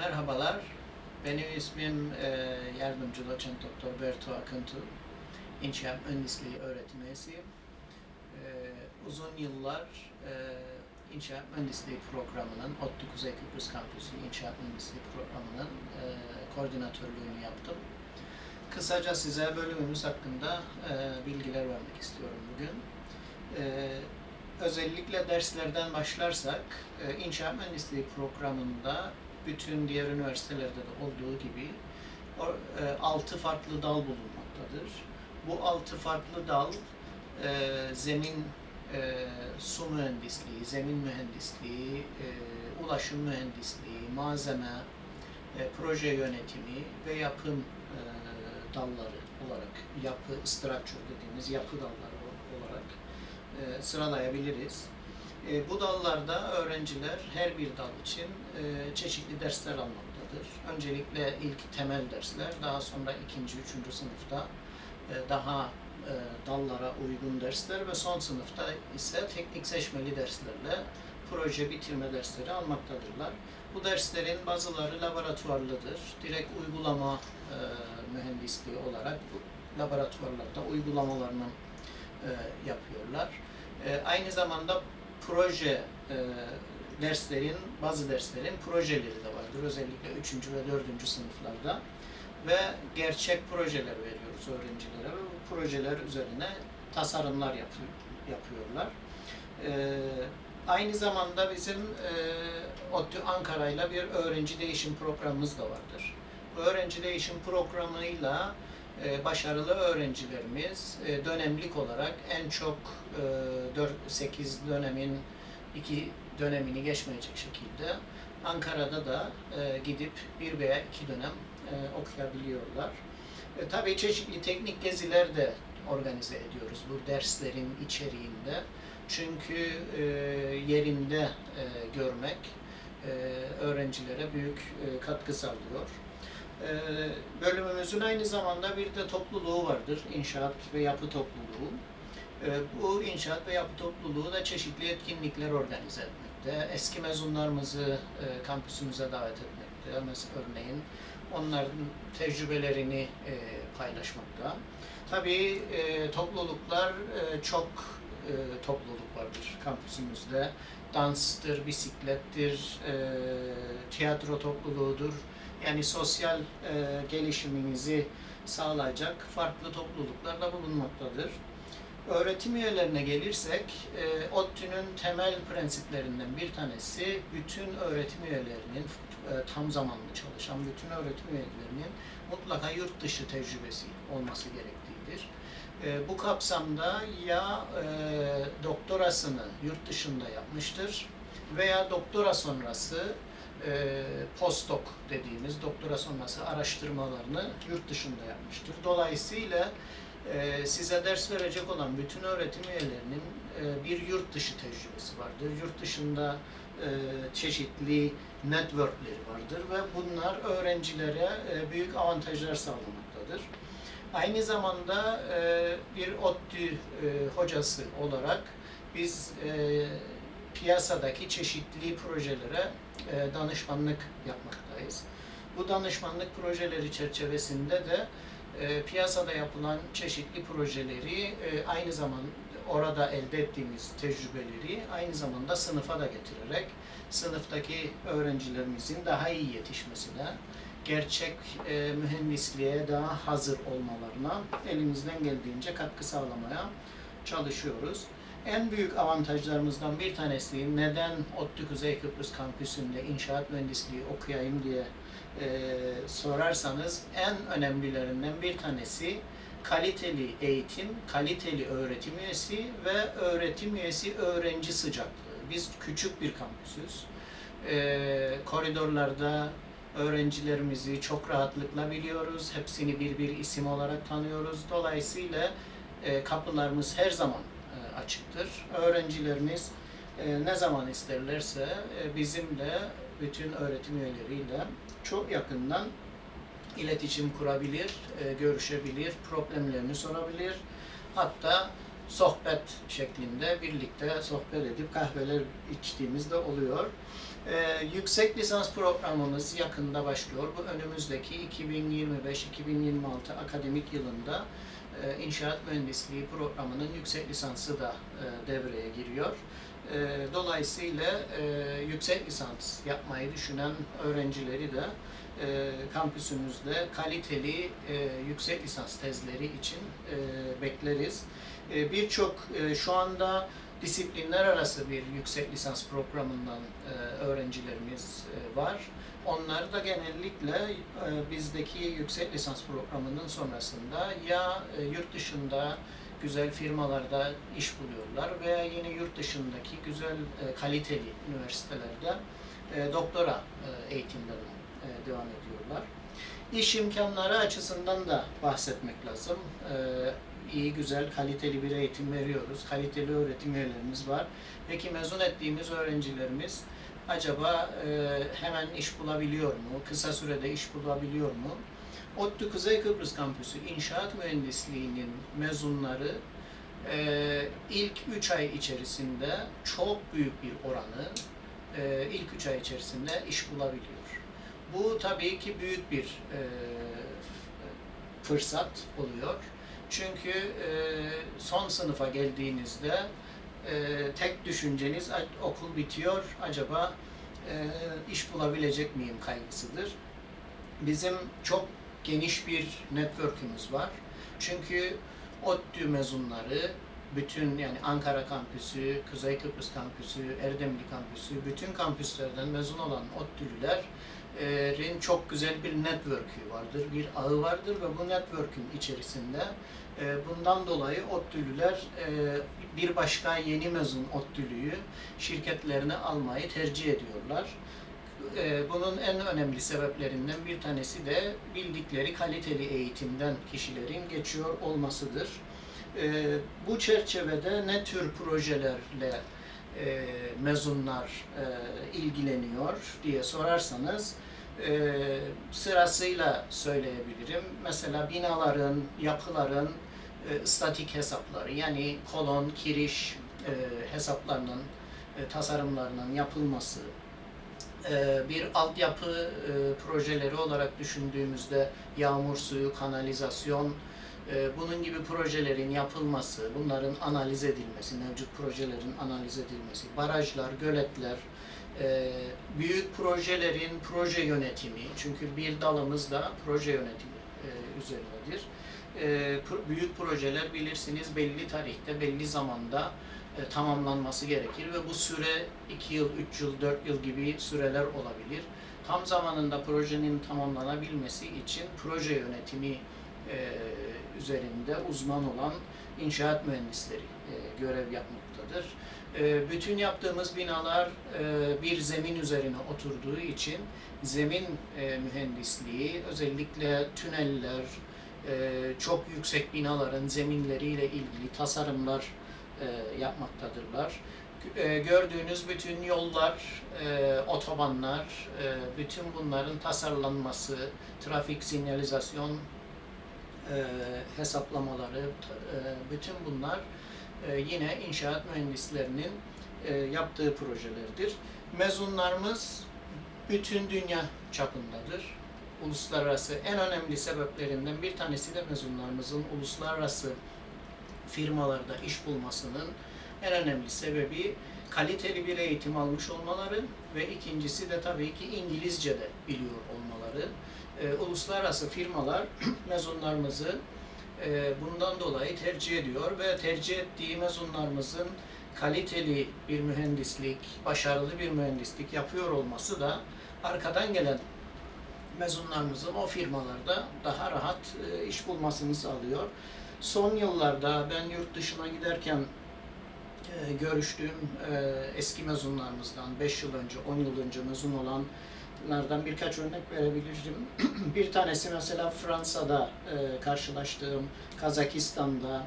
Merhabalar, benim ismim e, yardımcı doçent doktor Berto Akıntı. İnşaat Mühendisliği öğretim üyesiyim. E, uzun yıllar e, İnşaat Mühendisliği programının, ODTÜ Kuzey Kıbrıs Kampüsü İnşaat Mühendisliği programının e, koordinatörlüğünü yaptım. Kısaca size bölümümüz hakkında e, bilgiler vermek istiyorum bugün. E, özellikle derslerden başlarsak, e, İnşaat Mühendisliği programında bütün diğer üniversitelerde de olduğu gibi e, altı farklı dal bulunmaktadır. Bu altı farklı dal e, zemin e, su mühendisliği, zemin mühendisliği, ulaşım mühendisliği, malzeme, proje yönetimi ve yapım dalları olarak yapı, structure dediğimiz yapı dalları olarak sıralayabiliriz. E, bu dallarda öğrenciler her bir dal için e, çeşitli dersler almaktadır. Öncelikle ilk temel dersler, daha sonra ikinci, üçüncü sınıfta e, daha e, dallara uygun dersler ve son sınıfta ise teknik seçmeli derslerle proje bitirme dersleri almaktadırlar. Bu derslerin bazıları laboratuvarlıdır. Direkt uygulama e, mühendisliği olarak laboratuvarlarda uygulamalarını e, yapıyorlar. E, aynı zamanda proje e, derslerin, bazı derslerin projeleri de vardır. Özellikle 3. ve 4. sınıflarda. Ve gerçek projeler veriyoruz öğrencilere ve bu projeler üzerine tasarımlar yapıyor, yapıyorlar. E, aynı zamanda bizim e, ODTÜ Ankara'yla bir öğrenci değişim programımız da vardır. Bu öğrenci değişim programıyla başarılı öğrencilerimiz e, dönemlik olarak en çok e, 4-8 dönemin iki dönemini geçmeyecek şekilde Ankara'da da e, gidip bir veya iki dönem e, okuyabiliyorlar. E, tabii çeşitli teknik geziler de organize ediyoruz bu derslerin içeriğinde. Çünkü e, yerinde e, görmek e, öğrencilere büyük e, katkı sağlıyor. E, bölümümüzün aynı zamanda bir de topluluğu vardır. İnşaat ve yapı topluluğu. E, bu inşaat ve yapı topluluğu da çeşitli etkinlikler organize etmekte. Eski mezunlarımızı e, kampüsümüze davet etmekte. Mesela örneğin onların tecrübelerini e, paylaşmakta. Tabii e, topluluklar çok topluluk vardır kampüsümüzde. Danstır, bisiklettir, tiyatro topluluğudur. Yani sosyal e, gelişiminizi sağlayacak farklı topluluklar da bulunmaktadır. Öğretim üyelerine gelirsek, e, ODTÜ'nün temel prensiplerinden bir tanesi bütün öğretim üyelerinin e, tam zamanlı çalışan bütün öğretim üyelerinin mutlaka yurt dışı tecrübesi olması gerektiğidir. E, bu kapsamda ya e, doktorasını yurt dışında yapmıştır veya doktora sonrası e, postdoc dediğimiz doktora sonrası araştırmalarını yurt dışında yapmıştır. Dolayısıyla e, size ders verecek olan bütün öğretim üyelerinin e, bir yurt dışı tecrübesi vardır. Yurt dışında e, çeşitli networkleri vardır ve bunlar öğrencilere e, büyük avantajlar sağlamaktadır. Aynı zamanda e, bir ODTÜ e, hocası olarak biz e, piyasadaki çeşitli projelere e, danışmanlık yapmaktayız. Bu danışmanlık projeleri çerçevesinde de e, piyasada yapılan çeşitli projeleri e, aynı zamanda orada elde ettiğimiz tecrübeleri aynı zamanda sınıfa da getirerek sınıftaki öğrencilerimizin daha iyi yetişmesine, gerçek e, mühendisliğe daha hazır olmalarına elimizden geldiğince katkı sağlamaya çalışıyoruz. En büyük avantajlarımızdan bir tanesi neden ODTÜ Kuzey Kıbrıs Kampüsü'nde inşaat mühendisliği okuyayım diye e, sorarsanız en önemlilerinden bir tanesi kaliteli eğitim, kaliteli öğretim üyesi ve öğretim üyesi öğrenci sıcaklığı. Biz küçük bir kampüsüz. E, koridorlarda öğrencilerimizi çok rahatlıkla biliyoruz. Hepsini bir bir isim olarak tanıyoruz. Dolayısıyla e, kapılarımız her zaman açıktır. Öğrencilerimiz e, ne zaman isterlerse e, bizimle bütün öğretim üyeleriyle çok yakından iletişim kurabilir, e, görüşebilir, problemlerini sorabilir. Hatta sohbet şeklinde birlikte sohbet edip kahveler içtiğimiz de oluyor. Ee, yüksek lisans programımız yakında başlıyor. Bu önümüzdeki 2025-2026 akademik yılında inşaat mühendisliği programının yüksek lisansı da e, devreye giriyor. E, dolayısıyla e, yüksek lisans yapmayı düşünen öğrencileri de e, kampüsümüzde kaliteli e, yüksek lisans tezleri için e, bekleriz. E, Birçok e, şu anda disiplinler arası bir yüksek lisans programından e, öğrencilerimiz e, var. Onlar da genellikle e, bizdeki yüksek lisans programının sonrasında ya e, yurt dışında güzel firmalarda iş buluyorlar veya yine yurt dışındaki güzel e, kaliteli üniversitelerde e, doktora e, eğitimlerine e, devam ediyorlar. İş imkanları açısından da bahsetmek lazım. E, iyi, güzel, kaliteli bir eğitim veriyoruz. Kaliteli öğretim üyelerimiz var. Peki mezun ettiğimiz öğrencilerimiz acaba e, hemen iş bulabiliyor mu? Kısa sürede iş bulabiliyor mu? ODTÜ Kuzey Kıbrıs Kampüsü İnşaat Mühendisliği'nin mezunları e, ilk 3 ay içerisinde çok büyük bir oranı e, ilk 3 ay içerisinde iş bulabiliyor. Bu tabii ki büyük bir e, fırsat oluyor. Çünkü e, son sınıfa geldiğinizde e, tek düşünceniz "Ay, okul bitiyor, acaba e, iş bulabilecek miyim kaygısıdır. Bizim çok geniş bir network'ümüz var. Çünkü ODTÜ mezunları bütün yani Ankara kampüsü, Kuzey Kıbrıs kampüsü, Erdemli kampüsü, bütün kampüslerden mezun olan ODTÜ'lülerin çok güzel bir network'ü vardır, bir ağı vardır ve bu network'ün içerisinde e, bundan dolayı ODTÜ'lüler e, bir başka yeni mezun ODTÜ'lüyü şirketlerine almayı tercih ediyorlar. E, Bunun en önemli sebeplerinden bir tanesi de bildikleri kaliteli eğitimden kişilerin geçiyor olmasıdır. E, Bu çerçevede ne tür projelerle e, mezunlar e, ilgileniyor diye sorarsanız e, sırasıyla söyleyebilirim. Mesela binaların, yapıların e, statik hesapları yani kolon, kiriş e, hesaplarının, e, tasarımlarının yapılması, e, bir altyapı e, projeleri olarak düşündüğümüzde yağmur suyu, kanalizasyon, bunun gibi projelerin yapılması, bunların analiz edilmesi, mevcut projelerin analiz edilmesi, barajlar, göletler, e, büyük projelerin proje yönetimi, çünkü bir dalımız da proje yönetimi e, üzerinedir. E, büyük projeler bilirsiniz belli tarihte, belli zamanda tamamlanması gerekir ve bu süre 2 yıl, 3 yıl, 4 yıl gibi süreler olabilir. Tam zamanında projenin tamamlanabilmesi için proje yönetimi üzerinde uzman olan inşaat mühendisleri e, görev yapmaktadır. E, bütün yaptığımız binalar e, bir zemin üzerine oturduğu için zemin e, mühendisliği özellikle tüneller, e, çok yüksek binaların zeminleriyle ilgili tasarımlar e, yapmaktadırlar. E, gördüğünüz bütün yollar, e, otobanlar, e, bütün bunların tasarlanması, trafik sinyalizasyon e, hesaplamaları, t- e, bütün bunlar e, yine inşaat mühendislerinin e, yaptığı projelerdir. Mezunlarımız bütün dünya çapındadır. Uluslararası en önemli sebeplerinden bir tanesi de mezunlarımızın uluslararası firmalarda iş bulmasının en önemli sebebi kaliteli bir eğitim almış olmaları ve ikincisi de tabii ki İngilizce de biliyor olmaları. Ee, uluslararası firmalar mezunlarımızı e, bundan dolayı tercih ediyor ve tercih ettiği mezunlarımızın kaliteli bir mühendislik, başarılı bir mühendislik yapıyor olması da arkadan gelen mezunlarımızın o firmalarda daha rahat e, iş bulmasını sağlıyor. Son yıllarda ben yurt dışına giderken e, görüştüğüm e, eski mezunlarımızdan 5 yıl önce, 10 yıl önce mezun olanlardan birkaç örnek verebilirim. bir tanesi mesela Fransa'da e, karşılaştığım, Kazakistan'da,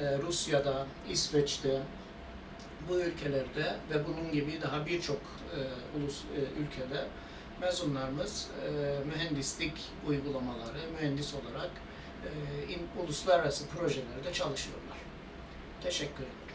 e, Rusya'da, İsveç'te, bu ülkelerde ve bunun gibi daha birçok ulus ülkede mezunlarımız mühendislik uygulamaları, mühendis olarak uluslararası projelerde çalışıyorlar. Teşekkür ederim.